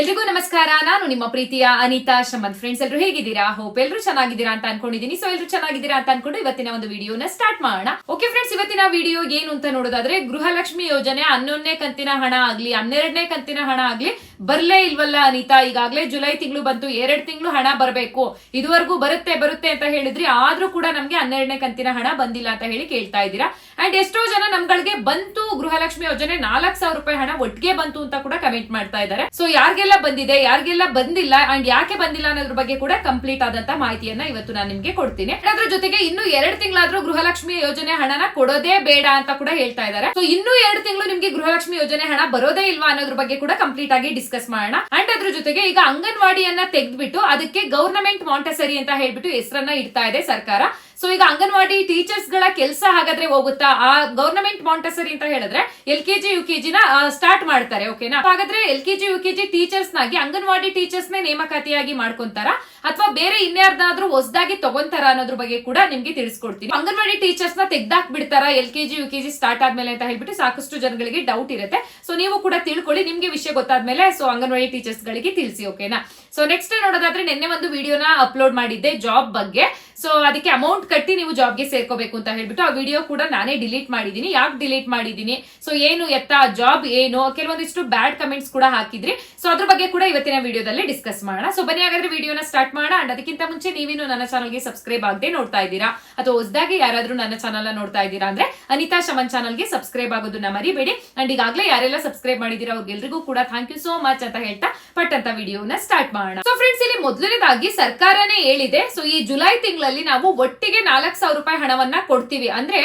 ಎಲ್ರಿಗೂ ನಮಸ್ಕಾರ. ನಾನು ನಿಮ್ಮ ಪ್ರೀತಿಯ ಅನಿತಾ ಶಮಂತ್. ಫ್ರೆಂಡ್ಸ್ ಎಲ್ರು ಹೇಗಿದ್ದೀರಾ? ಹೋಪ್ ಎಲ್ರು ಚೆನ್ನಾಗಿದ್ದೀರಾ ಅಂತ ಅನ್ಕೊಂಡಿದ್ದೀನಿ. ಸೊ ಎಲ್ರು ಚೆನ್ನಾಗಿದ್ದೀರಾ ಅಂತ ಅನ್ಕೊಂಡು ಇವತ್ತಿನ ಒಂದು ವಿಡಿಯೋನ ಸ್ಟಾರ್ಟ್ ಮಾಡೋಣ. ಓಕೆ ಫ್ರೆಂಡ್ಸ್ ಇವತ್ತಿನ ವಿಡಿಯೋ ಏನು ಅಂತ ನೋಡೋದಾದ್ರೆ ಗೃಹಲಕ್ಷ್ಮಿ ಯೋಜನೆ ಹನ್ನೊಂದನೇ ಕಂತಿನ ಹಣ ಆಗ್ಲಿ, ಹನ್ನೆರಡನೇ ಕಂತಿನ ಹಣ ಆಗ್ಲಿ ಬರ್ಲೇ ಇಲ್ವಲ್ಲ ಅನಿತಾ? ಈಗಾಗಲೇ ಜುಲೈ ತಿಂಗಳು ಬಂತು, ಎರಡ್ ತಿಂಗಳು ಹಣ ಬರಬೇಕು. ಇದುವರೆಗೂ ಬರುತ್ತೆ ಬರುತ್ತೆ ಅಂತ ಹೇಳಿದ್ರಿ. ಆದ್ರೂ ಕೂಡ ನಮ್ಗೆ ಹನ್ನೆರಡನೇ ಕಂತಿನ ಹಣ ಬಂದಿಲ್ಲ ಅಂತ ಹೇಳಿ ಕೇಳ್ತಾ ಇದ್ದೀರಾ. ಅಂಡ್ ಎಷ್ಟೋ ಜನ ನಮ್ಗಳಿಗೆ ಬಂತು, ಗೃಹಲಕ್ಷ್ಮಿ ಯೋಜನೆ, ನಾಲ್ಕ್ ಸಾವಿರ ರೂಪಾಯಿ ಹಣ ಒಟ್ಟಿಗೆ ಬಂತು ಅಂತ ಕೂಡ ಕಮೆಂಟ್ ಮಾಡ್ತಾ ಇದ್ದಾರೆ. ಸೊ ಯಾರಿಗೆಲ್ಲ ಬಂದಿದೆ, ಯಾರಿಗೆಲ್ಲ ಬಂದಿಲ್ಲ ಅಂಡ್ ಯಾಕೆ ಬಂದಿಲ್ಲ ಅನ್ನೋದ್ರ ಬಗ್ಗೆ ಕೂಡ ಕಂಪ್ಲೀಟ್ ಆದಂತ ಮಾಹಿತಿಯನ್ನ ಇವತ್ತು ನಾನು ನಿಮ್ಗೆ ಕೊಡ್ತೀನಿ. ಅದ್ರ ಜೊತೆಗೆ ಇನ್ನು ಎರಡು ತಿಂಗಳಾದ್ರೂ ಗೃಹಲಕ್ಷ್ಮಿ ಯೋಜನೆ ಹಣನ ಕೊಡೋದೇ ಬೇಡ ಅಂತ ಕೂಡ ಹೇಳ್ತಾ ಇದ್ದಾರೆ. ಸೊ ಇನ್ನು ಎರಡು ತಿಂಗಳು ನಿಮ್ಗೆ ಗೃಹಲಕ್ಷ್ಮಿ ಯೋಜನೆ ಹಣ ಬರೋದೇ ಇಲ್ವಾ ಅನ್ನೋದ್ರ ಬಗ್ಗೆ ಕೂಡ ಕಂಪ್ಲೀಟ್ ಆಗಿ ಡಿಸ್ಕಸ್ ಮಾಡೋಣ. ಅಂಡ್ ಅದ್ರ ಜೊತೆಗೆ ಈಗ ಅಂಗನವಾಡಿಯನ್ನ ತೆಗೆದ್ಬಿಟ್ಟು ಅದಕ್ಕೆ ಗವರ್ನಮೆಂಟ್ ಮಾಂಟಸರಿ ಅಂತ ಹೇಳ್ಬಿಟ್ಟು ಹೆಸರನ್ನ ಇಡ್ತಾ ಇದೆ ಸರ್ಕಾರ. ಸೊ ಈಗ ಅಂಗನವಾಡಿ ಟೀಚರ್ಸ್ಗಳ ಕೆಲಸ ಹಾಗಾದ್ರೆ ಹೋಗುತ್ತಾ? ಆ ಗವರ್ನಮೆಂಟ್ ಮಾಂಟಸರಿ ಅಂತ ಹೇಳಿದ್ರೆ ಎಲ್ ಕೆಜಿ ಯು ಕೆಜಿ ನ ಸ್ಟಾರ್ಟ್ ಮಾಡ್ತಾರೆ ಓಕೆನಾ ಹಾಗಾದ್ರೆ L KG U KG teachers ನಾಗಿ ಅಂಗನವಾಡಿ ಟೀಚರ್ಸ್ ನೇ ನೇಮಕಾತಿಯಾಗಿ ಮಾಡ್ಕೊಂತಾರ? ಅಥವಾ ಬೇರೆ ಇನ್ಯಾರ್ದಾದ್ರೂ ಹೊಸದಾಗಿ ತಗೊಂತಾರ ಅನ್ನೋದ್ರ ಬಗ್ಗೆ ಕೂಡ ನಿಮ್ಗೆ ತಿಳಿಸ್ಕೊಡ್ತೀನಿ. ಅಂಗನವಾಡಿ ಟೀಚರ್ಸ್ನ ತೆಗ್ದಾಕ್ ಬಿಡ್ತಾರ L KG U KG start ಆದ್ಮೇಲೆ ಅಂತ ಹೇಳ್ಬಿಟ್ಟು ಸಾಕಷ್ಟು ಜನಗಳಿಗೆ ಡೌಟ್ ಇರುತ್ತೆ. ಸೊ ನೀವು ಕೂಡ ತಿಳ್ಕೊಳ್ಳಿ, ನಿಮ್ಗೆ ವಿಷಯ ಗೊತ್ತಾದ್ಮೇಲೆ ಸೊ ಅಂಗನವಾಡಿ ಟೀಚರ್ಸ್ ಗಳಿಗೆ ತಿಳಿಸಿ ಓಕೆನಾ ಸೊ ನೆಕ್ಸ್ಟ್ ನೋಡೋದಾದ್ರೆ ನಿನ್ನೆ ಒಂದು ವಿಡಿಯೋನ ಅಪ್ಲೋಡ್ ಮಾಡಿದ್ದೆ ಜಾಬ್ ಬಗ್ಗೆ. ಸೊ ಅದಕ್ಕೆ ಅಮೌಂಟ್ ಕಟ್ಟಿ ನೀವು ಜಾಬ್ಗೆ ಸೇರ್ಕೋಬೇಕು ಅಂತ ಹೇಳ್ಬಿಟ್ಟು ಆ ವಿಡಿಯೋ ಕೂಡ ನಾನೇ ಡಿಲೀಟ್ ಮಾಡಿದೀನಿ ಯಾಕೆ ಡಿಲೀಟ್ ಮಾಡಿದೀನಿ ಸೊ ಏನು ಎತ್ತ, ಜಾಬ್ ಏನು? ಕೆಲವೊಂದಿಷ್ಟು ಬ್ಯಾಡ್ ಕಮೆಂಟ್ಸ್ ಕೂಡ ಹಾಕಿದ್ರಿ. ಸೊ ಅದ್ರ ಬಗ್ಗೆ ಕೂಡ ಇವತ್ತಿನ ವಿಡಿಯೋದಲ್ಲಿ ಡಿಸ್ಕಸ್ ಮಾಡೋಣ. ಸೊ ಬನ್ನಿ, ಹಾಗಾದ್ರೆ ವಿಡಿಯೋನ ಸ್ಟಾರ್ಟ್ ಮಾಡೋಣ. ಅಂಡ್ ಅದಕ್ಕಿಂತ ಮುಂಚೆ ನೀವೇನು ನನ್ನ ಚಾನಲ್ಗೆ ಸಬ್ಸ್ಕ್ರೈಬ್ ಆಗದೆ ನೋಡ್ತಾ ಇದ್ದೀರಾ? ಅಥವಾ ಹೊಸದಾಗಿ ಯಾರಾದ್ರೂ ನನ್ನ ಚಾನಲ್ ನೋಡ್ತಾ ಇದ್ದೀರಾ ಅಂದ್ರೆ ಅನಿತಾ ಶಮನ್ ಚಾನಲ್ಗೆ ಸಬ್ಸ್ಕ್ರೈಬ್ ಆಗೋದನ್ನ ಮರಿಬೇಡಿ. ಅಂಡ್ ಈಗಾಗಲೇ ಯಾರೆಲ್ಲ ಸಬ್ಸ್ಕ್ರೈಬ್ ಮಾಡಿದ್ದೀರಾ ಅವ್ರಿಗೆಲ್ರಿಗೂ ಕೂಡ ಥ್ಯಾಂಕ್ ಯು ಸೋ ಮಚ್ ಅಂತ ಹೇಳ್ತಾ ಪಟ್ ಅಂತ ವಿಡಿಯೋನ ಸ್ಟಾರ್ಟ್ ಮಾಡೋಣ. ಸೊ ಫ್ರೆಂಡ್ಸ್ ಇಲ್ಲಿ ಮೊದಲನೇದಾಗಿ ಸರ್ಕಾರನೇ ಹೇಳಿದೆ. ಸೊ ಈ ಜುಲೈ ತಿಂಗಳಲ್ಲಿ ನಾವು ಒಟ್ಟಿಗೆ ನಾಲ್ಕು ಸಾವಿರ ರೂಪಾಯಿ ಹಣವನ್ನ ಕೊಡ್ತೀವಿ. ಅಂದ್ರೆ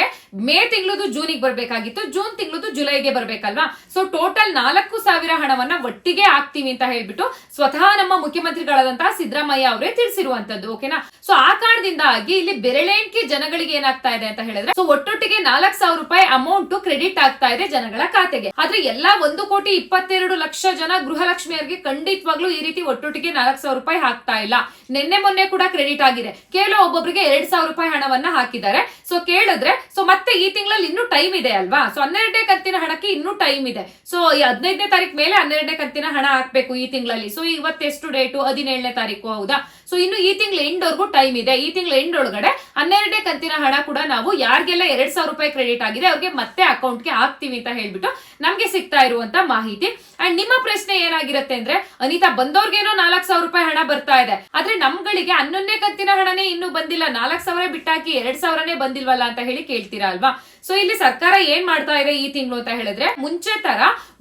ಮೇ ತಿಂಗಳದು ಜೂನಿಗೆ ಬರಬೇಕಾಗಿತ್ತು, ಜೂನ್ ತಿಂಗಳದು ಜುಲೈಗೆ ಬರಬೇಕಲ್ವಾ? ಸೊ ಟೋಟಲ್ ನಾಲ್ಕು ಸಾವಿರ ಹಣವನ್ನ ಒಟ್ಟಿಗೆ ಹಾಕ್ತೀವಿ ಅಂತ ಹೇಳ್ಬಿಟ್ಟು ಸ್ವತಃ ನಮ್ಮ ಮುಖ್ಯಮಂತ್ರಿಗಳಾದಂತಹ ಸಿದ್ದರಾಮಯ್ಯ ಅವರೇ ತಿಳಿಸಿರುವಂತದ್ದು ಓಕೆನಾ ಸೊ ಆ ಕಾರಣದಿಂದಾಗಿ ಇಲ್ಲಿ ಬೆರಳೆಣಿಕೆ ಜನಗಳಿಗೆ ಏನಾಗ್ತಾ ಇದೆ ಅಂತ ಹೇಳಿದ್ರೆ ಸೊ ಒಟ್ಟೊಟ್ಟಿಗೆ ನಾಲ್ಕು ಸಾವಿರ ರೂಪಾಯಿ ಅಮೌಂಟ್ ಕ್ರೆಡಿಟ್ ಆಗ್ತಾ ಇದೆ ಜನಗಳ ಖಾತೆಗೆ. ಆದ್ರೆ ಎಲ್ಲಾ ಒಂದು ಕೋಟಿ ಇಪ್ಪತ್ತೆರಡು ಲಕ್ಷ ಜನ ಗೃಹಲಕ್ಷ್ಮಿಯರಿಗೆ ಖಂಡಿತವಾಗ್ಲೂ ಈ ರೀತಿ ಒಟ್ಟೊಟ್ಟಿಗೆ ನಾಲ್ಕು ಸಾವಿರ ರೂಪಾಯಿ ಹಾಕ್ತಾ ಇಲ್ಲ. ನಿನ್ನೆ ಮೊನ್ನೆ ಕೂಡ ಕ್ರೆಡಿಟ್ ಆಗಿದೆ. ಕೇವಲ ಒಬ್ಬೊಬ್ಬರಿಗೆ ಎರಡ್ ಸಾವಿರ ರೂಪಾಯಿ ಹಣವನ್ನ ಹಾಕಿದ್ದಾರೆ. ಸೊ ಕೇಳಿದ್ರೆ ಸೊ ಮತ್ತೆ ಈ ತಿಂಗಳಲ್ಲಿ ಇನ್ನೂ ಟೈಮ್ ಇದೆ ಅಲ್ವಾ? ಸೊ ಹನ್ನೆರಡನೇ ಕಂತಿನ ಹಣಕ್ಕೆ ಇನ್ನೂ ಟೈಮ್ ಇದೆ. ಸೊ ಈ ಹದಿನೈದನೇ ತಾರೀಕು ಮೇಲೆ ಹನ್ನೆರಡನೇ ಕಂತಿನ ಹಣ ಹಾಕ್ಬೇಕು ಈ ತಿಂಗಳಲ್ಲಿ. ಸೊ ಇವತ್ತೆಷ್ಟು ಡೇಟು ಹದಿನೇಳನೇ ತಾರೀಕು ಹೌದಾ? ಸೊ ಇನ್ನು ಈ ತಿಂಗಳ ಎಂಡ್ ವರ್ಗೂ ಟೈಮ್ ಇದೆ. ಈ ತಿಂಗಳ ಎಂಡ್ ಒಳಗಡೆ ಹನ್ನೆರಡನೇ ಕಂತಿನ ಹಣ ಕೂಡ ನಾವು ಯಾರಿಗೆಲ್ಲ ಎರಡ್ ಸಾವಿರ ರೂಪಾಯಿ ಕ್ರೆಡಿಟ್ ಆಗಿದೆ, ಅವ್ರಿಗೆ ಮತ್ತೆ ಅಕೌಂಟ್ಗೆ ಹಾಕ್ತೀವಿ ಅಂತ ಹೇಳ್ಬಿಟ್ಟು ನಮ್ಗೆ ಸಿಗ್ತಾ ಇರುವಂತ ಮಾಹಿತಿ. ಅಂಡ್ ನಿಮ್ಮ ಪ್ರಶ್ನೆ ಏನಾಗಿರುತ್ತೆ ಅಂದ್ರೆ, ಅನಿತಾ, ಬಂದವ್ರಿಗೇನೋ ನಾಲ್ಕ್ ಸಾವಿರ ರೂಪಾಯಿ ಹಣ ಬರ್ತಾ ಇದೆ. ಆದ್ರೆ ನಮ್ಗಳಿಗೆ ಹನ್ನೊಂದನೇ ಕಂತಿನ ಹಣನೇ ಇನ್ನೂ ಬಂದಿಲ್ಲ. ನಾಲ್ಕ್ ಸಾವಿರ ಬಿಟ್ಟಾಕಿ ಎರಡ್ ಸಾವಿರನೇ ಬಂದಿಲ್ವಲ್ಲ ಅಂತ ಹೇಳಿ ಕೇಳ್ತೀರಾ ಅಲ್ವಾ? ಸೊ ಇಲ್ಲಿ ಸರ್ಕಾರ ಏನ್ ಮಾಡ್ತಾ ಇದೆ ಈ ತಿಂಗಳು ಅಂತ ಹೇಳಿದ್ರೆ, ಮುಂಚೆ ತರ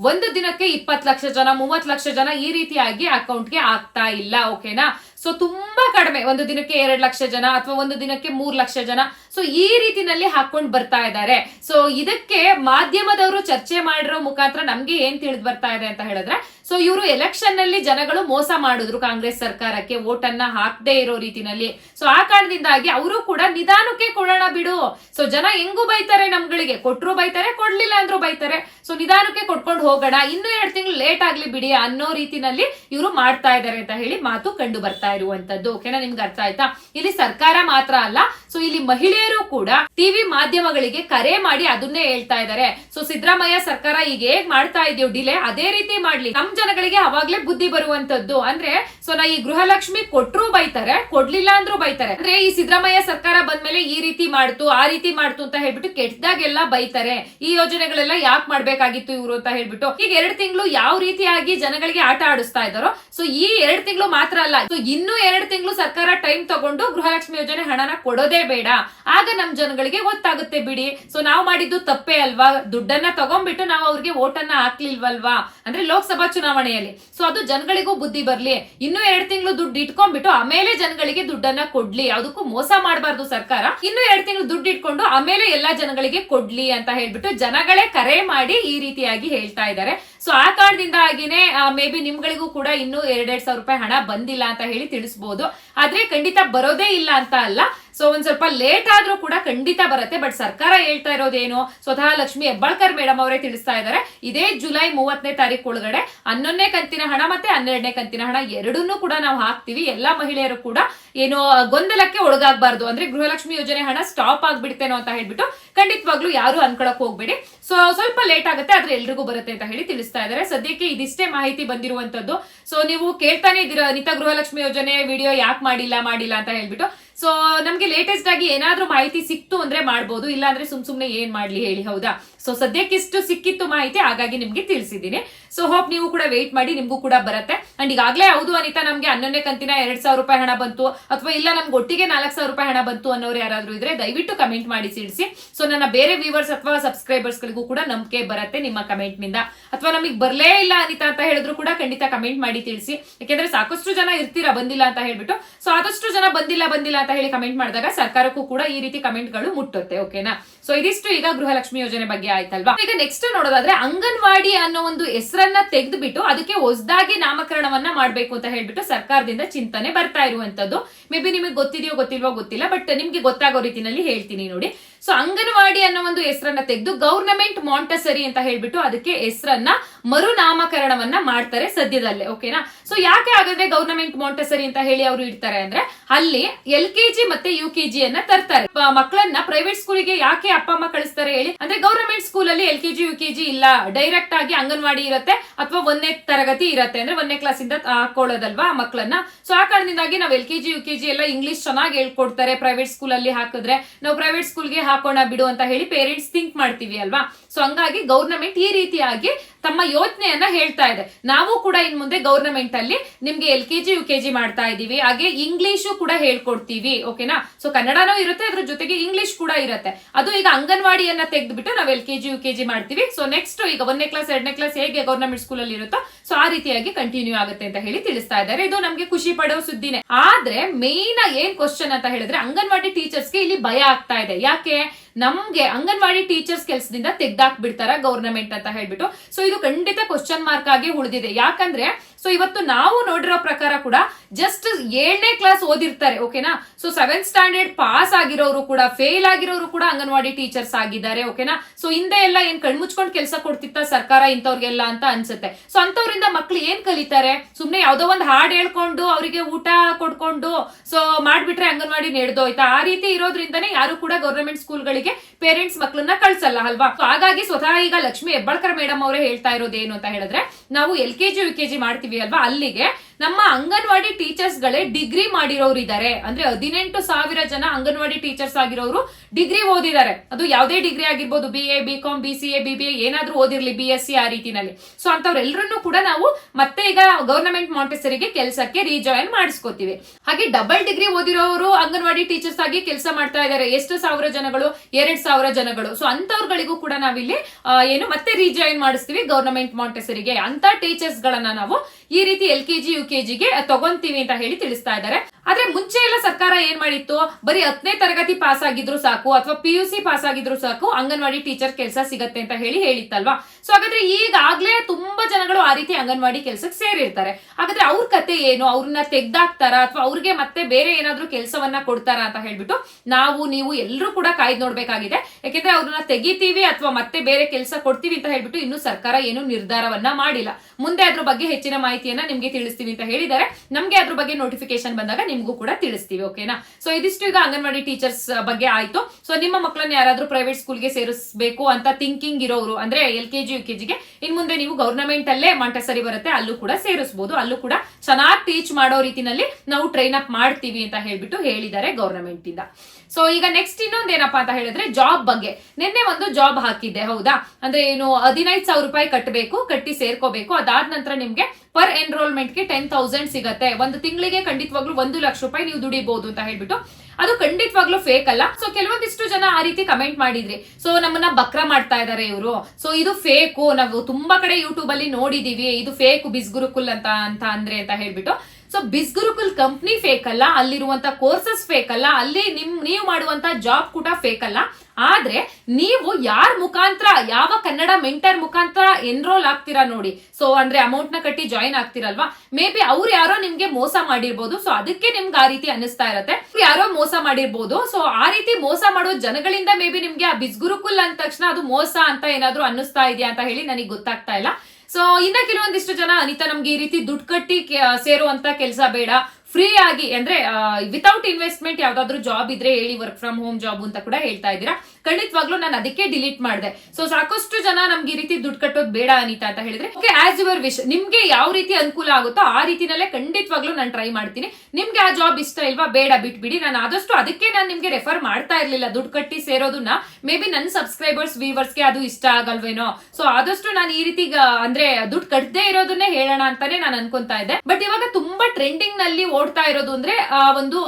ಒಂದು ದಿನಕ್ಕೆ ಇಪ್ಪತ್ ಲಕ್ಷ ಜನ ಮೂವತ್ ಲಕ್ಷ ಜನ ಈ ರೀತಿಯಾಗಿ ಅಕೌಂಟ್ಗೆ ಆಗ್ತಾ ಇಲ್ಲ ಓಕೆನಾ ಸೊ ತುಂಬಾ ಕಡಿಮೆ. ಒಂದು ದಿನಕ್ಕೆ ಎರಡು ಲಕ್ಷ ಜನ ಅಥವಾ ಒಂದು ದಿನಕ್ಕೆ ಮೂರು ಲಕ್ಷ ಜನ ಸೊ ಈ ರೀತಿನಲ್ಲಿ ಹಾಕೊಂಡ್ ಬರ್ತಾ ಇದ್ದಾರೆ. ಸೊ ಇದಕ್ಕೆ ಮಾಧ್ಯಮದವರು ಚರ್ಚೆ ಮಾಡಿರೋ ಮುಖಾಂತರ ನಮ್ಗೆ ಏನ್ ತಿಳಿದು ಬರ್ತಾ ಇದೆ ಅಂತ ಹೇಳಿದ್ರೆ ಸೊ ಇವರು ಎಲೆಕ್ಷನ್ನಲ್ಲಿ ಜನಗಳು ಮೋಸ ಮಾಡಿದ್ರು ಕಾಂಗ್ರೆಸ್ ಸರ್ಕಾರಕ್ಕೆ ವೋಟ್ ಅನ್ನ ಹಾಕದೇ ಇರೋ ರೀತಿನಲ್ಲಿ. ಸೊ ಆ ಕಾರಣದಿಂದಾಗಿ ಅವರು ಕೂಡ ನಿಧಾನಕ್ಕೆ ಕೊಡೋಣ ಬಿಡು. ಸೊ ಜನ ಹೆಂಗೂ ಬೈತಾರೆ ನಮ್ಗಳಿಗೆ. ಕೊಟ್ರು ಬೈತಾರೆ, ಕೊಡ್ಲಿಲ್ಲ ಅಂದ್ರೂ ಬೈತಾರೆ. ಸೊ ನಿಧಾನಕ್ಕೆ ಕೊಟ್ಕೊಂಡು ಹೋಗೋಣ. ಇನ್ನೂ ಎರಡು ತಿಂಗಳು ಲೇಟ್ ಆಗ್ಲಿ ಬಿಡಿ ಅನ್ನೋ ರೀತಿನಲ್ಲಿ ಇವರು ಮಾಡ್ತಾ ಇದ್ದಾರೆ ಅಂತ ಹೇಳಿ ಮಾತು ಕಂಡು ಬರ್ತಾ ಇರುವಂತದ್ದು. ಓಕೆನಾ ನಿಮ್ಗೆ ಅರ್ಥ ಆಯ್ತಾ? ಇಲ್ಲಿ ಸರ್ಕಾರ ಮಾತ್ರ ಅಲ್ಲ. ಸೊ ಇಲ್ಲಿ ಮಹಿಳೆಯರು ಕೂಡ ಟಿವಿ ಮಾಧ್ಯಮಗಳಿಗೆ ಕರೆ ಮಾಡಿ ಅದನ್ನೇ ಹೇಳ್ತಾ ಇದ್ದಾರೆ. ಸೊ ಸಿದ್ದರಾಮಯ್ಯ ಸರ್ಕಾರ ಈಗ ಹೇಗ್ ಮಾಡ್ತಾ ಇದೀವಿ ಡಿಲೇ ಅದೇ ರೀತಿ ಮಾಡ್ಲಿ. ನಮ್ ಜನಗಳಿಗೆ ಅವಾಗ್ಲೇ ಬುದ್ಧಿ ಬರುವಂತದ್ದು. ಅಂದ್ರೆ ಸೊ ನಾ ಈ ಗೃಹಲಕ್ಷ್ಮಿ ಕೊಟ್ರು ಬೈತಾರೆ, ಕೊಡ್ಲಿಲ್ಲ ಅಂದ್ರು ಬೈತಾರೆ. ಅಂದ್ರೆ, ಈ ಸಿದ್ದರಾಮಯ್ಯ ಸರ್ಕಾರ ಬಂದ್ಮೇಲೆ ಈ ರೀತಿ ಮಾಡ್ತು, ಆ ರೀತಿ ಮಾಡ್ತು ಅಂತ ಹೇಳ್ಬಿಟ್ಟು ಕೆಟ್ಟದಾಗೆಲ್ಲ ಬೈತಾರೆ. ಈ ಯೋಜನೆಗಳೆಲ್ಲ ಯಾಕೆ ಮಾಡ್ಬೇಕಾಗಿತ್ತು ಇವರು ಅಂತ ಹೇಳ್ಬಿಟ್ಟು. ಈಗ ಎರಡ್ ತಿಂಗಳು ಯಾವ ರೀತಿಯಾಗಿ ಜನಗಳಿಗೆ ಆಟ ಆಡಿಸ್ತಾ ಇದಾರೋ ಸೊ ಈ ಎರಡ್ ತಿಂಗಳು ಮಾತ್ರ ಅಲ್ಲ. ಸೊ ಇನ್ನೂ ಎರಡ್ ತಿಂಗಳು ಸರ್ಕಾರ ಟೈಮ್ ತಗೊಂಡು ಗೃಹಲಕ್ಷ್ಮಿ ಯೋಜನೆ ಹಣನ ಕೊಡೋದೇ ಬೇಡ. ಆಗ ನಮ್ ಜನಗಳಿಗೆ ಗೊತ್ತಾಗುತ್ತೆ ಬಿಡಿ. ಸೊ ನಾವು ಮಾಡಿದ್ದು ತಪ್ಪೇ ಅಲ್ವಾ? ದುಡ್ಡನ್ನ ತಗೊಂಡ್ಬಿಟ್ಟು ನಾವು ಅವ್ರಿಗೆ ಓಟನ್ನ ಹಾಕ್ಲಿಲ್ವಲ್ವಾ? ಅಂದ್ರೆ ಲೋಕಸಭಾ ಚುನಾವಣೆಯಲ್ಲಿ. ಸೊ ಅದು ಜನಗಳಿಗೂ ಬುದ್ಧಿ ಬರ್ಲಿ. ಇನ್ನೂ ಎರಡ್ ತಿಂಗಳು ದುಡ್ಡು ಇಟ್ಕೊಂಡ್ಬಿಟ್ಟು ಆಮೇಲೆ ಜನಗಳಿಗೆ ದುಡ್ಡನ್ನ ಕೊಡ್ಲಿ. ಅದಕ್ಕೂ ಮೋಸ ಮಾಡಬಾರ್ದು ಸರ್ಕಾರ. ಇನ್ನು ಎರಡ್ ತಿಂಗಳು ದುಡ್ಡು ಇಟ್ಕೊಂಡು ಆಮೇಲೆ ಎಲ್ಲಾ ಜನಗಳಿಗೆ ಕೊಡ್ಲಿ ಅಂತ ಹೇಳ್ಬಿಟ್ಟು ಜನಗಳೇ ಕರೆ ಮಾಡಿ ಈ ರೀತಿಯಾಗಿ ಹೇಳ್ತಾ ಇದ್ದಾರೆ. ಸೊ ಆ ಕಾರಣದಿಂದ ಆಗಿನೇ ಮೇ ಬಿ ನಿಮ್ಗಳಿಗೂ ಕೂಡ ಇನ್ನೂ ಎರಡೆರಡ್ ಸಾವಿರ ರೂಪಾಯಿ ಹಣ ಬಂದಿಲ್ಲ ಅಂತ ಹೇಳಿ ತಿಳಿಸಬಹುದು ಆದ್ರೆ ಖಂಡಿತ ಬರೋದೇ ಇಲ್ಲ ಅಂತ ಅಲ್ಲ. ಸೊ ಒಂದ್ ಸ್ವಲ್ಪ ಲೇಟ್ ಆದ್ರೂ ಕೂಡ ಖಂಡಿತ ಬರುತ್ತೆ ಬಟ್ ಸರ್ಕಾರ ಹೇಳ್ತಾ ಇರೋದೇನು? ಸ್ವತಃ ಲಕ್ಷ್ಮಿ ಹೆಬ್ಬಾಳ್ಕರ್ ಮೇಡಮ್ ಅವರೇ ತಿಳಿಸ್ತಾ ಇದ್ದಾರೆ. ಇದೇ ಜುಲೈ ಮೂವತ್ತನೇ ತಾರೀಕು ಒಳಗಡೆ ಹನ್ನೊಂದನೇ ಕಂತಿನ ಹಣ ಮತ್ತೆ ಹನ್ನೆರಡನೇ ಕಂತಿನ ಹಣ ಎರಡನ್ನೂ ಕೂಡ ನಾವು ಹಾಕ್ತಿವಿ. ಎಲ್ಲಾ ಮಹಿಳೆಯರು ಕೂಡ ಏನು ಗೊಂದಲಕ್ಕೆ ಒಳಗಾಗಬಾರ್ದು. ಅಂದ್ರೆ ಗೃಹಲಕ್ಷ್ಮಿ ಯೋಜನೆ ಹಣ ಸ್ಟಾಪ್ ಆಗ್ಬಿಡ್ತೇನೋ ಅಂತ ಹೇಳ್ಬಿಟ್ಟು ಖಂಡಿತವಾಗ್ಲೂ ಯಾರು ಅನ್ಕೊಳಕ್ ಹೋಗ್ಬೇಡಿ. ಸೊ ಸ್ವಲ್ಪ ಲೇಟ್ ಆಗುತ್ತೆ, ಆದ್ರೆ ಎಲ್ರಿಗೂ ಬರುತ್ತೆ ಅಂತ ಹೇಳಿ ತಿಳಿಸ್ತಾ ಇದ್ದಾರೆ. ಸದ್ಯಕ್ಕೆ ಇದಿಷ್ಟೇ ಮಾಹಿತಿ ಬಂದಿರುವಂತದ್ದು. ಸೊ ನೀವು ಕೇಳ್ತಾನೆ ಇದ್ದೀರಾ ನಿತಾ ಗೃಹಲಕ್ಷ್ಮಿ ಯೋಜನೆ ವಿಡಿಯೋ ಯಾಕೆ ಮಾಡಿಲ್ಲ ಮಾಡಿಲ್ಲ ಅಂತ ಹೇಳ್ಬಿಟ್ಟು. ಸೊ ನಮ್ಗೆ ಲೇಟೆಸ್ಟ್ ಆಗಿ ಏನಾದ್ರೂ ಮಾಹಿತಿ ಸಿಕ್ತು ಅಂದ್ರೆ ಮಾಡ್ಬೋದು, ಇಲ್ಲಾಂದ್ರೆ ಸುಮ್ ಸುಮ್ನೆ ಏನ್ ಮಾಡ್ಲಿ ಹೇಳಿ, ಹೌದಾ? ಸೊ ಸದ್ಯಕ್ಕೆ ಇಷ್ಟು ಸಿಕ್ಕಿತ್ತು ಮಾಹಿತಿ, ಹಾಗಾಗಿ ನಿಮ್ಗೆ ತಿಳಿಸಿದ್ದೀನಿ. ಸೊ ಹೋಪ್ ನೀವು ಕೂಡ ವೇಟ್ ಮಾಡಿ, ನಿಮ್ಗೂ ಕೂಡ ಬರುತ್ತೆ. ಅಂಡ್ ಈಗಾಗಲೇ ಹೌದು ಅನಿತಾ, ನಮ್ಗೆ ಹನ್ನೊಂದನೇ ಕಂತಿನ ಎರಡ್ ಸಾವಿರ ರೂಪಾಯಿ ಹಣ ಬಂತು. ಅಥವಾ ಇಲ್ಲ, ನಮ್ಗೆ ಒಟ್ಟಿಗೆ ನಾಲ್ಕು ಸಾವಿರ ರೂಪಾಯಿ ಹಣ ಬಂತು ಅನ್ನೋರು ಯಾರಾದ್ರೂ ಇದ್ರೆ ದಯವಿಟ್ಟು ಕಮೆಂಟ್ ಮಾಡಿ ತಿಳಿಸಿ. ಸೊ ನನ್ನ ಬೇರೆ ವ್ಯೂವರ್ಸ್ ಅಥವಾ ಸಬ್ಸ್ಕ್ರೈಬರ್ಸ್ ಗಳಿಗೂ ಕೂಡ ನಂಬಿಕೆ ಬರುತ್ತೆ ನಿಮ್ಮ ಕಮೆಂಟ್ನಿಂದ. ಅಥವಾ ನಮಗೆ ಬರಲೇ ಇಲ್ಲ ಅನಿತಾ ಅಂತ ಹೇಳಿದ್ರು ಕೂಡ ಖಂಡಿತ ಕಮೆಂಟ್ ಮಾಡಿ ತಿಳಿಸಿ. ಯಾಕೆಂದ್ರೆ ಸಾಕಷ್ಟು ಜನ ಇರ್ತೀರಾ, ಬಂದಿಲ್ಲ ಅಂತ ಹೇಳ್ಬಿಟ್ಟು. ಸೊ ಆದಷ್ಟು ಜನ ಬಂದಿಲ್ಲ ಬಂದಿಲ್ಲ ಅಂತ ಹೇಳಿ ಕಮೆಂಟ್ ಮಾಡಿದಾಗ ಸರ್ಕಾರಕ್ಕೂ ಕೂಡ ಈ ರೀತಿ ಕಮೆಂಟ್ಗಳು ಮುಟ್ಟುತ್ತೆ ಓಕೆನಾ ಸೊ ಇದಿಷ್ಟು ಈಗ ಗೃಹಲಕ್ಷ್ಮಿ ಯೋಜನೆ ಬಗ್ಗೆ ಆಯ್ತಲ್ವಾ? ಈಗ ನೆಕ್ಸ್ಟ್ ನೋಡೋದಾದ್ರೆ ಅಂಗನವಾಡಿ ಅನ್ನೋ ಒಂದು ಹೆಸರನ್ನ ತೆಗೆದುಬಿಟ್ಟು ಅದಕ್ಕೆ ಹೊಸದಾಗಿ ನಾಮಕರಣವನ್ನ ಮಾಡಬೇಕು ಅಂತ ಹೇಳ್ಬಿಟ್ಟು ಸರ್ಕಾರದಿಂದ ಚಿಂತನೆ ಬರ್ತಾ ಇರುವಂತದ್ದು. ಮೇ ಬಿ ನಿಮಗೆ ಗೊತ್ತಿದೆಯೋ ಗೊತ್ತಿಲ್ವೋ ಗೊತ್ತಿಲ್ಲ ಬಟ್ ನಿಮ್ಗೆ ಗೊತ್ತಾಗೋ ರೀತಿನಲ್ಲಿ ಹೇಳ್ತೀನಿ ನೋಡಿ. ಸೊ ಅಂಗನವಾಡಿ ಅನ್ನೋ ಒಂದು ಹೆಸರನ್ನ ತೆಗೆದು ಗೌರ್ನಮೆಂಟ್ ಮಾಂಟಸರಿ ಅಂತ ಹೇಳ್ಬಿಟ್ಟು ಅದಕ್ಕೆ ಹೆಸರನ್ನ ಮರುನಾಮಕರಣವನ್ನ ಮಾಡ್ತಾರೆ ಸದ್ಯದಲ್ಲೇ ಓಕೆನಾ ಸೊ ಯಾಕೆ ಹಾಗಾದ್ರೆ ಗೌರ್ನಮೆಂಟ್ ಮಾಂಟಸರಿ ಅಂತ ಹೇಳಿ ಅವರು ಇಡ್ತಾರೆ ಅಂದ್ರೆ ಅಲ್ಲಿ ಎಲ್ ಕೆ ಜಿ ಮತ್ತೆ ಯು ಕೆ ಅನ್ನ ತರ್ತಾರೆ. ಮಕ್ಕಳನ್ನ ಪ್ರೈವೇಟ್ ಸ್ಕೂಲಿಗೆ ಯಾಕೆ ಅಪ್ಪ ಅಮ್ಮ ಕಳಿಸ್ತಾರೆ ಹೇಳಿ? ಅಂದ್ರೆ ಗೌರ್ನಮೆಂಟ್ ಸ್ಕೂಲ್ ಅಲ್ಲಿ L K G, U K G ಇಲ್ಲ ಡೈರೆಕ್ಟ್ ಆಗಿ ಅಂಗನವಾಡಿ ಇರುತ್ತೆ ಅಥವಾ ಒಂದನೇ ತರಗತಿ ಇರುತ್ತೆ ಅಂದ್ರೆ ಒಂದನೇ ಕ್ಲಾಸ್ ಇಂದ ಹಾಕೊಳ್ಳೋದಲ್ವಾ ಮಕ್ಕಳನ್ನ ಸೊ ಆ ಕಾರಣದಿಂದಾಗಿ ನಾವು L K G, U K G ಎಲ್ಲ ಇಂಗ್ಲಿಷ್ ಚೆನ್ನಾಗಿ ಹೇಳ್ಕೊಡ್ತಾರೆ ಪ್ರೈವೇಟ್ ಸ್ಕೂಲ್ ಅಲ್ಲಿ ಹಾಕಿದ್ರೆ. ನಾವು ಪ್ರೈವೇಟ್ ಸ್ಕೂಲ್ಗೆ ಹಾಕೋಣ ಬಿಡು ಅಂತ ಹೇಳಿ ಪೇರೆಂಟ್ಸ್ ಥಿಂಕ್ ಮಾಡ್ತೀವಿ ಅಲ್ವಾ? ಸೊ ಹಂಗಾಗಿ ಗೌರ್ನಮೆಂಟ್ ಈ ರೀತಿಯಾಗಿ ತಮ್ಮ ಯೋಜನೆಯನ್ನ ಹೇಳ್ತಾ ಇದೆ. ನಾವು ಕೂಡ ಇನ್ ಮುಂದೆ ಗೌರ್ನಮೆಂಟ್ ಅಲ್ಲಿ ನಿಮ್ಗೆ L K G, U K G ಮಾಡ್ತಾ ಇದೀವಿ ಹಾಗೆ ಇಂಗ್ಲಿಷು ಕೂಡ ಹೇಳ್ಕೊಡ್ತೀವಿ ಓಕೆನಾ ಸೊ ಕನ್ನಡನೂ ಇರುತ್ತೆ, ಅದ್ರ ಜೊತೆಗೆ ಇಂಗ್ಲಿಷ್ ಕೂಡ ಇರುತ್ತೆ. ಅದು ಈಗ ಅಂಗನವಾಡಿಯನ್ನ ತೆಗೆದ್ಬಿಟ್ಟು ನಾವು L K G, U K G ಮಾಡ್ತೀವಿ. ಸೊ ನೆಕ್ಸ್ಟ್ ಈಗ ಒಂದನೇ ಕ್ಲಾಸ್ ಎರಡನೇ ಕ್ಲಾಸ್ ಹೇಗೆ ಗೌರ್ನಮೆಂಟ್ ಸ್ಕೂಲ್ ಅಲ್ಲಿ ಇರುತ್ತೋ ಸೊ ಆ ರೀತಿಯಾಗಿ ಕಂಟಿನ್ಯೂ ಆಗುತ್ತೆ ಅಂತ ಹೇಳಿ ತಿಳಿಸ್ತಾ ಇದ್ದಾರೆ. ಇದು ನಮ್ಗೆ ಖುಷಿ ಪಡೋ ಸುದ್ದಿನೇ. ಆದ್ರೆ ಮೇನ್ ಏನ್ ಕ್ವಶನ್ ಅಂತ ಹೇಳಿದ್ರೆ, ಅಂಗನವಾಡಿ ಟೀಚರ್ಸ್ಗೆ ಇಲ್ಲಿ ಭಯ ಆಗ್ತಾ ಇದೆ. ಯಾಕೆ? ನಮ್ಗೆ ಅಂಗನವಾಡಿ ಟೀಚರ್ಸ್ ಕೆಲಸದಿಂದ ತೆಗ್ದಾಕ್ ಬಿಡ್ತಾರ ಗೌರ್ನಮೆಂಟ್ ಅಂತ ಹೇಳ್ಬಿಟ್ಟು. ಸೊ ಇದು ಖಂಡಿತ ಕ್ವಶನ್ ಮಾರ್ಕ್ ಆಗಿ ಉಳಿದಿದೆ. ಯಾಕಂದ್ರೆ ಸೊ ಇವತ್ತು ನಾವು ನೋಡಿರೋ ಪ್ರಕಾರ ಕೂಡ ಜಸ್ಟ್ ಏಳನೇ ಕ್ಲಾಸ್ ಓದಿರ್ತಾರೆ ಓಕೆನಾ ಸೊ ಸೆವೆಂತ್ ಸ್ಟ್ಯಾಂಡರ್ಡ್ ಪಾಸ್ ಆಗಿರೋರು ಕೂಡ ಫೇಲ್ ಆಗಿರೋರು ಕೂಡ ಅಂಗನವಾಡಿ ಟೀಚರ್ಸ್ ಆಗಿದ್ದಾರೆ ಓಕೆನಾ ಸೊ ಹಿಂದೆ ಎಲ್ಲ ಏನ್ ಕಣ್ಮುಚ್ಕೊಂಡು ಕೆಲಸ ಕೊಡ್ತಿತ್ತ ಸರ್ಕಾರ ಇಂಥವ್ರಿಗೆಲ್ಲ ಅಂತ ಅನ್ಸುತ್ತೆ. ಸೊ ಅಂತವ್ರಿಂದ ಮಕ್ಳು ಏನ್ ಕಲಿತಾರೆ? ಸುಮ್ನೆ ಯಾವ್ದೋ ಒಂದು ಹಾಡ್ ಹೇಳ್ಕೊಂಡು ಅವರಿಗೆ ಊಟ ಕೊಡ್ಕೊಂಡು ಸೊ ಮಾಡ್ಬಿಟ್ರೆ ಅಂಗನವಾಡಿ ನಡೆದೋಯ್ತಾ? ಆ ರೀತಿ ಇರೋದ್ರಿಂದನೇ ಯಾರು ಕೂಡ ಗೌರ್ಮೆಂಟ್ ಸ್ಕೂಲ್ಗಳಿಗೆ ಪೇರೆಂಟ್ಸ್ ಮಕ್ಕಳನ್ನ ಕಳ್ಸಲ್ಲ, ಅಲ್ವಾ? ಹಾಗಾಗಿ ಸ್ವತಃ ಈಗ ಲಕ್ಷ್ಮಿ ಹೆಬ್ಬಾಳ್ಕರ್ ಮೇಡಮ್ ಅವರೇ ಹೇಳ್ತಾ ಇರೋದೇನು ಅಂತ ಹೇಳಿದ್ರೆ, ನಾವು L K G, U K G ಮಾಡ್ತೀವಿ. ಅಲ್ವಾ ಅಲ್ಲಿಗೆ. ನಮ್ಮ ಅಂಗನವಾಡಿ ಟೀಚರ್ಸ್ ಗಳೇ ಡಿಗ್ರಿ ಮಾಡಿರೋರು ಇದ್ದಾರೆ ಅಂದ್ರೆ ಹದಿನೆಂಟು ಸಾವಿರ ಜನ ಅಂಗನವಾಡಿ ಟೀಚರ್ಸ್ ಆಗಿರೋರು ಡಿಗ್ರಿ ಓದಿದ್ದಾರೆ. ಅದು ಯಾವುದೇ ಡಿಗ್ರಿ ಆಗಿರ್ಬೋದು B A B Com B C A B B A ಏನಾದ್ರೂ ಓದಿರ್ಲಿ ಬಿ ಎಸ್ ಸಿ ಆ ರೀತಿನಲ್ಲಿ. ಸೊ ಅಂತವ್ರೆಲ್ಲರನ್ನೂ ಕೂಡ ನಾವು ಮತ್ತೆ ಈಗ ಗವರ್ನಮೆಂಟ್ ಮಾಂಟೆಸರಿಗೆ ಕೆಲಸಕ್ಕೆ ರೀಜಾಯಿನ್ ಮಾಡಿಸ್ಕೋತೀವಿ. ಹಾಗೆ ಡಬಲ್ ಡಿಗ್ರಿ ಓದಿರೋರು ಅಂಗನವಾಡಿ ಟೀಚರ್ಸ್ ಆಗಿ ಕೆಲಸ ಮಾಡ್ತಾ ಇದ್ದಾರೆ. ಎಷ್ಟು ಸಾವಿರ ಜನಗಳು? ಎರಡ್ ಸಾವಿರ ಜನಗಳು. ಸೊ ಅಂತವ್ರಗಳಿಗೂ ಕೂಡ ನಾವಿಲ್ಲಿ ಏನು ಮತ್ತೆ ರೀಜಾಯಿನ್ ಮಾಡಿಸ್ತೀವಿ ಗವರ್ನಮೆಂಟ್ ಮಾಂಟೆಸರಿಗೆ ಅಂತ ಟೀಚರ್ಸ್ ಗಳನ್ನ ನಾವು ಈ ರೀತಿ L K G U K ಜಿಗೆ ತಗೊಂತೀವಿ ಅಂತ ಹೇಳಿ ತಿಳಿಸ್ತಾ ಇದ್ದಾರೆ. ಆದ್ರೆ ಮುಂಚೆ ಎಲ್ಲ ಸರ್ಕಾರ ಏನ್ ಮಾಡಿತ್ತು? ಬರೀ ಹತ್ತನೇ ತರಗತಿ ಪಾಸ್ ಆಗಿದ್ರು ಸಾಕು ಅಥವಾ ಪಿ ಯು ಸಿ ಪಾಸ್ ಆಗಿದ್ರು ಸಾಕು, ಅಂಗನವಾಡಿ ಟೀಚರ್ ಕೆಲಸ ಸಿಗತ್ತೆ ಅಂತ ಹೇಳಿ ಹೇಳಿತ್ತಲ್ವಾ? ಸೊ ಹಾಗಾದ್ರೆ ಈಗಾಗ್ಲೇ ತುಂಬಾ ಜನಗಳು ಆ ರೀತಿ ಅಂಗನವಾಡಿ ಕೆಲಸಕ್ಕೆ ಸೇರಿರ್ತಾರೆ. ಹಾಗಾದ್ರೆ ಅವ್ರ ಕತೆ ಏನು? ಅವ್ರನ್ನ ತೆಗ್ದಾಕ್ತಾರ? ಅಥವಾ ಅವ್ರಿಗೆ ಮತ್ತೆ ಬೇರೆ ಏನಾದ್ರೂ ಕೆಲಸವನ್ನ ಕೊಡ್ತಾರ ಅಂತ ಹೇಳ್ಬಿಟ್ಟು ನಾವು, ನೀವು ಎಲ್ಲರೂ ಕೂಡ ಕಾಯ್ದು ನೋಡ್ಬೇಕಾಗಿದೆ. ಯಾಕೆಂದ್ರೆ ಅವ್ರನ್ನ ತೆಗಿತೀವಿ ಅಥವಾ ಮತ್ತೆ ಬೇರೆ ಕೆಲಸ ಕೊಡ್ತೀವಿ ಅಂತ ಹೇಳ್ಬಿಟ್ಟು ಇನ್ನು ಸರ್ಕಾರ ಏನು ನಿರ್ಧಾರವನ್ನ ಮಾಡಿಲ್ಲ. ಮುಂದೆ ಅದ್ರ ಬಗ್ಗೆ ಹೆಚ್ಚಿನ ಮಾಹಿತಿಯನ್ನ ನಿಮ್ಗೆ ತಿಳಿಸ್ತೀವಿ. ಅಂತ ಹೇಳಿದ್ದಾರೆ. ನಮ್ಗೆ ಅದ್ರ ಬಗ್ಗೆ ನೋಟಿಫಿಕೇಶನ್ ಬಂದಾಗ ನಿಮಗೂ ಕೂಡ ತಿಳಿಸ್ತೀವಿ ಓಕೆನಾ ಸೊ ಇದಿಷ್ಟು ಈಗ ಅಂಗನವಾಡಿ ಟೀಚರ್ಸ್ ಬಗ್ಗೆ ಆಯ್ತು. ಸೊ ನಿಮ್ಮ ಮಕ್ಕಳನ್ನ ಯಾರಾದ್ರೂ ಪ್ರೈವೇಟ್ ಸ್ಕೂಲ್ಗೆ ಸೇರಿಸಬೇಕು ಅಂತ ಥಿಂಕಿಂಗ್ ಇರೋರು ಅಂದ್ರೆ L K G, U K ಜಿಗೆ ಇನ್ ಮುಂದೆ ನೀವು ಗವರ್ನಮೆಂಟ್ ಅಲ್ಲೇ ಮಾಂಟಸರಿ ಬರುತ್ತೆ, ಅಲ್ಲೂ ಕೂಡ ಸೇರಿಸಬಹುದು ಅಲ್ಲೂ ಕೂಡ ಚೆನ್ನಾಗಿ ಟೀಚ್ ಮಾಡೋ ರೀತಿನಲ್ಲಿ ನಾವು ಟ್ರೈನ್ ಅಪ್ ಮಾಡ್ತೀವಿ ಅಂತ ಹೇಳ್ಬಿಟ್ಟು ಹೇಳಿದ್ದಾರೆ ಗವರ್ನಮೆಂಟ್ ಇಂದ ಸೊ ಈಗ ನೆಕ್ಸ್ಟ್ ಇನ್ನೊಂದ್ ಏನಪ್ಪಾ ಅಂತ ಹೇಳಿದ್ರೆ ಜಾಬ್ ಬಗ್ಗೆ. ನಿನ್ನೆ ಒಂದು ಜಾಬ್ ಹಾಕಿದ್ದೆ, ಹೌದಾ? ಅಂದ್ರೆ ಏನು ಹದಿನೈದು ಸಾವಿರ ರೂಪಾಯಿ ಕಟ್ಟಬೇಕು ಕಟ್ಟಿ ಸೇರ್ಕೋಬೇಕು. ಅದಾದ ನಂತರ ನಿಮ್ಗೆ ಪರ್ ಎನ್ರೋಲ್ಮೆಂಟ್ಗೆ ಟೆನ್ ತೌಸಂಡ್ ಸಿಗತ್ತೆ. ಒಂದು ತಿಂಗಳಿಗೆ ಖಂಡಿತವಾಗ್ಲೂ ಒಂದು ಲಕ್ಷ ರೂಪಾಯಿ ನೀವು ದುಡಿಬಹುದು ಅಂತ ಹೇಳ್ಬಿಟ್ಟು, ಅದು ಖಂಡಿತವಾಗ್ಲೂ ಫೇಕ್ ಅಲ್ಲ. ಸೊ ಕೆಲವೊಂದಿಷ್ಟು ಜನ ಆ ರೀತಿ ಕಮೆಂಟ್ ಮಾಡಿದ್ರಿ ಸೊ ನಮ್ಮನ್ನ ಬಕ್ರ ಮಾಡ್ತಾ ಇದಾರೆ ಇವರು. ಸೊ ಇದು ಫೇಕು ನಾವು ತುಂಬಾ ಕಡೆ ಯೂಟ್ಯೂಬ್ ಅಲ್ಲಿ ನೋಡಿದೀವಿ, ಇದು ಫೇಕ್ ಬಿಸ್ಗುರುಕುಲ್ ಅಂತ ಅಂತ ಅಂದ್ರೆ ಅಂತ ಹೇಳ್ಬಿಟ್ಟು. ಸೊ ಬಿಸ್ಗುರುಕುಲ್ ಕಂಪ್ನಿ ಫೇಕ್ ಅಲ್ಲ, ಅಲ್ಲಿರುವಂತ ಕೋರ್ಸಸ್ ಫೇಕ್ ಅಲ್ಲ, ಅಲ್ಲಿ ನಿಮ್, ನೀವು ಮಾಡುವಂತ ಜಾಬ್ ಕೂಡ ಫೇಕ್ ಅಲ್ಲ. ಆದ್ರೆ, ನೀವು ಯಾರ ಮುಖಾಂತರ, ಯಾವ ಕನ್ನಡ ಮೆಂಟರ್ ಮುಖಾಂತರ ಎನ್ರೋಲ್ ಆಗ್ತೀರಾ ನೋಡಿ. ಸೊ ಅಂದ್ರೆ ಅಮೌಂಟ್ನ ಕಟ್ಟಿ ಜಾಯಿನ್ ಆಗ್ತಿರಲ್ವಾ? ಮೇ ಬಿ ಅವ್ರು ಯಾರೋ ನಿಮ್ಗೆ ಮೋಸ ಮಾಡಿರ್ಬೋದು. ಸೊ ಅದಕ್ಕೆ ನಿಮ್ಗೆ ಆ ರೀತಿ ಅನಿಸ್ತಾ ಇರತ್ತೆ. ಯಾರೋ ಮೋಸ ಮಾಡಿರ್ಬೋದು. ಸೊ ಆ ರೀತಿ ಮೋಸ ಮಾಡೋ ಜನಗಳಿಂದ ಮೇ ಬಿ ನಿಮ್ಗೆ ಆ ಬಿಸ್ಗುರುಕುಲ್ ಅಂದ ತಕ್ಷಣ ಅದು ಮೋಸ ಅಂತ ಏನಾದ್ರೂ ಅನ್ನಿಸ್ತಾ ಇದೆಯಾ ಅಂತ ಹೇಳಿ ನನಗೆ ಗೊತ್ತಾಗ್ತಾ ಇಲ್ಲ. ಸೊ ಇನ್ನ ಕೆಲವೊಂದಿಷ್ಟು ಜನ ಅನಿತಾ, ನಮ್ಗೆ ಈ ರೀತಿ ದುಡ್ಡು ಕಟ್ಟಿ ಸೇರುವಂತ ಕೆಲಸ ಬೇಡ. ಫ್ರೀ ಆಗಿ, ಅಂದ್ರೆ ವಿತೌಟ್ ಇನ್ವೆಸ್ಟ್ಮೆಂಟ್ ಯಾವ್ದಾದ್ರು ಜಾಬ್ ಇದ್ರೆ ಹೇಳಿ ವರ್ಕ್ ಫ್ರಮ್ ಹೋಮ್ ಜಾಬ್ ಅಂತ ಕೂಡ ಹೇಳ್ತಾ ಇದ್ದೀರಾ. ಖಂಡಿತವಾಗ್ಲೂ ನಾನು ಅದಕ್ಕೆ ಡಿಲೀಟ್ ಮಾಡಿದೆ. ಸೊ ಸಾಕಷ್ಟು ಜನ ನಮ್ಗೆ ಈ ರೀತಿ ದುಡ್ಡು ಕಟ್ಟೋದು ಬೇಡ ಅನಿತಾ ಅಂತ ಹೇಳಿದ್ರೆ ಓಕೆ ಆಸ್ ಯುವರ್ ವಿಶ್ ನಿಮ್ಗೆ ಯಾವ ರೀತಿ ಅನುಕೂಲ ಆಗುತ್ತೋ ಆ ರೀತಿನಲ್ಲೇ ಖಂಡಿತವಾಗ್ಲೂ ನಾನು ಟ್ರೈ ಮಾಡ್ತೀನಿ. ನಿಮ್ಗೆ ಆ ಜಾಬ್ ಇಷ್ಟ ಇಲ್ವಾ ಬೇಡ, ಬಿಟ್ಬಿಡಿ. ನಾನು ಆದಷ್ಟು ಅದಕ್ಕೆ ನಾನು ನಿಮ್ಗೆ ರೆಫರ್ ಮಾಡ್ತಾ ಇರ್ಲಿಲ್ಲ. ದುಡ್ಡು ಕಟ್ಟಿ ಸೇರೋದನ್ನ ಮೇ ಬಿ ನನ್ನ ಸಬ್ಸ್ಕ್ರೈಬರ್ಸ್ ವ್ಯೂವರ್ಸ್ಗೆ ಅದು ಇಷ್ಟ ಆಗಲ್ವೇನೋ. ಸೊ ಆದಷ್ಟು ನಾನು ಈ ರೀತಿ ಅಂದ್ರೆ ದುಡ್ಡು ಕಟ್ಟದೇ ಇರೋದನ್ನೇ ಹೇಳೋಣ ಅಂತಾನೆ ನಾನು ಅನ್ಕೊಂತಾ ಇದ್ದೆ. ಬಟ್ ಇವಾಗ ತುಂಬಾ ಟ್ರೆಂಡಿಂಗ್ನಲ್ಲಿ ಓಡ್ತಾ ಇರೋದು ಅಂದ್ರೆ ಒಂದು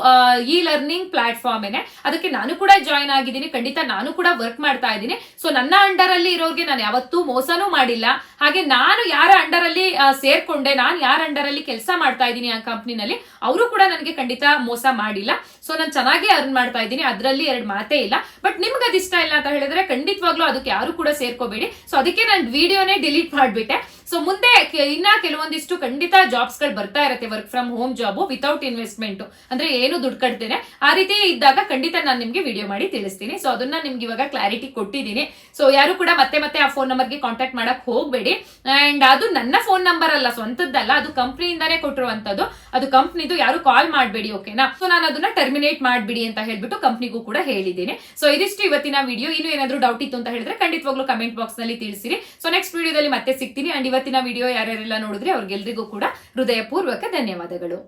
ಇ ಲರ್ನಿಂಗ್ ಪ್ಲಾಟ್ಫಾರ್ಮ್ ಏನೆ. ಅದಕ್ಕೆ ನಾನು ಕೂಡ ಜಾಯ್ನ್ ಆಗಿದ್ದೀನಿ. ಖಂಡಿತ ನಾನು ಕೂಡ ವರ್ಕ್ ಮಾಡ್ತಾ ಇದ್ದೀನಿ. ಸೊ ನನ್ನ ಅಂಡರ್ ಅಲ್ಲಿ ಇರೋರ್ಗೆ ನಾನು ಯಾವತ್ತೂ ಮೋಸನೂ ಮಾಡಿಲ್ಲ. ಹಾಗೆ ನಾನು ಯಾರ ಅಂಡರ್ ಅಲ್ಲಿ ಸೇರ್ಕೊಂಡೆ, ನಾನು ಯಾರ ಅಂಡರ್ ಅಲ್ಲಿ ಕೆಲಸ ಮಾಡ್ತಾ ಇದ್ದೀನಿ ಆ ಕಂಪ್ನಿನಲ್ಲಿ ಅವರು ಕೂಡ ನನಗೆ ಖಂಡಿತ ಮೋಸ ಮಾಡಿಲ್ಲ. ಸೊ ನಾನು ಚೆನ್ನಾಗಿ ಅರ್ನ್ ಮಾಡ್ತಾ ಇದ್ದೀನಿ. ಅದರಲ್ಲಿ ಎರಡು ಮಾತೇ ಇಲ್ಲ. ಬಟ್ ನಿಮ್ಗೆ ಅದು ಇಷ್ಟ ಇಲ್ಲ ಅಂತ ಹೇಳಿದ್ರೆ ಖಂಡಿತವಾಗ್ಲೂ ಅದಕ್ಕೆ ಯಾರು ಕೂಡ ಸೇರ್ಕೋಬೇಡಿ. ಸೊ ಅದಕ್ಕೆ ನಾನು ವಿಡಿಯೋನೇ ಡಿಲೀಟ್ ಮಾಡ್ಬಿಟ್ಟೆ. ಸೊ ಮುಂದೆ ಇನ್ನ ಕೆಲವೊಂದಿಷ್ಟು ಖಂಡಿತ ಜಾಬ್ಸ್ಗಳು ಬರ್ತಾ ಇರುತ್ತೆ. Work from home job without investment ಅಂದ್ರೆ ಏನು ದುಡ್ಡು ಕಟ್ತೇನೆ. ಆ ರೀತಿ ಇದ್ದಾಗ ಖಂಡಿತ ನಾನು ನಿಮ್ಗೆ ವಿಡಿಯೋ ಮಾಡಿ ತಿಳಿಸ್ತೀನಿ. ಸೊ ಅದನ್ನ ನಿಮ್ಗೆ ಇವಾಗ ಕ್ಲಾರಿಟಿ ಕೊಟ್ಟಿದ್ದೀನಿ. ಸೊ ಯಾರು ಕೂಡ ಮತ್ತೆ ಮತ್ತೆ ಆ ಫೋನ್ ನಂಬರ್ಗೆ ಕಾಂಟ್ಯಾಕ್ಟ್ ಮಾಡಕ್ ಹೋಗ್ಬೇಡಿ. ಅಂಡ್ ಅದು ನನ್ನ ಫೋನ್ ನಂಬರ್ ಅಲ್ಲ, ಸ್ವಂತದ್ದಲ್ಲ. ಅದು ಕಂಪ್ನಿಯಿಂದಾನೇ ಕೊಟ್ಟಿರುವಂತದ್ದು ಅದು ಕಂಪ್ನಿದು ಯಾರು ಕಾಲ್ ಮಾಡಬೇಡಿ ಓಕೆನಾ ಸೊ ನಾನು ಅದನ್ನ ಟರ್ಮಿನೇಟ್ ಮಾಡ್ಬಿಡಿ ಅಂತ ಹೇಳ್ಬಿಟ್ಟು ಕಂಪ್ನಿಗೂ ಕೂಡ ಹೇಳಿದ್ದೇನೆ. ಸೊ ಇದಿಷ್ಟು ಇವತ್ತಿನ ವಿಡಿಯೋ ಇನ್ನು ಏನಾದರೂ ಡೌಟ್ ಇತ್ತು ಅಂತ ಹೇಳಿದ್ರೆ ಖಂಡಿತವಾಗ್ಲೂ ಕಮೆಂಟ್ ಬಾಕ್ಸ್ನಲ್ಲಿ ತಿಳಿಸಿರಿ. ಸೊ ನೆಕ್ಸ್ಟ್ ವಿಡಿಯೋದಲ್ಲಿ ಮತ್ತೆ ಸಿಗ್ತೀನಿ. ಅಂಡ್ ಇವತ್ತಿನ ವಿಡಿಯೋ ಯಾರ್ಯಾರೆಲ್ಲ ನೋಡಿದ್ರೆ ಅವ್ರಿಗೆಲ್ರಿಗೂ ಕೂಡ ಹೃದಯಪೂರ್ವಕ ಧನ್ಯವಾದಗಳು.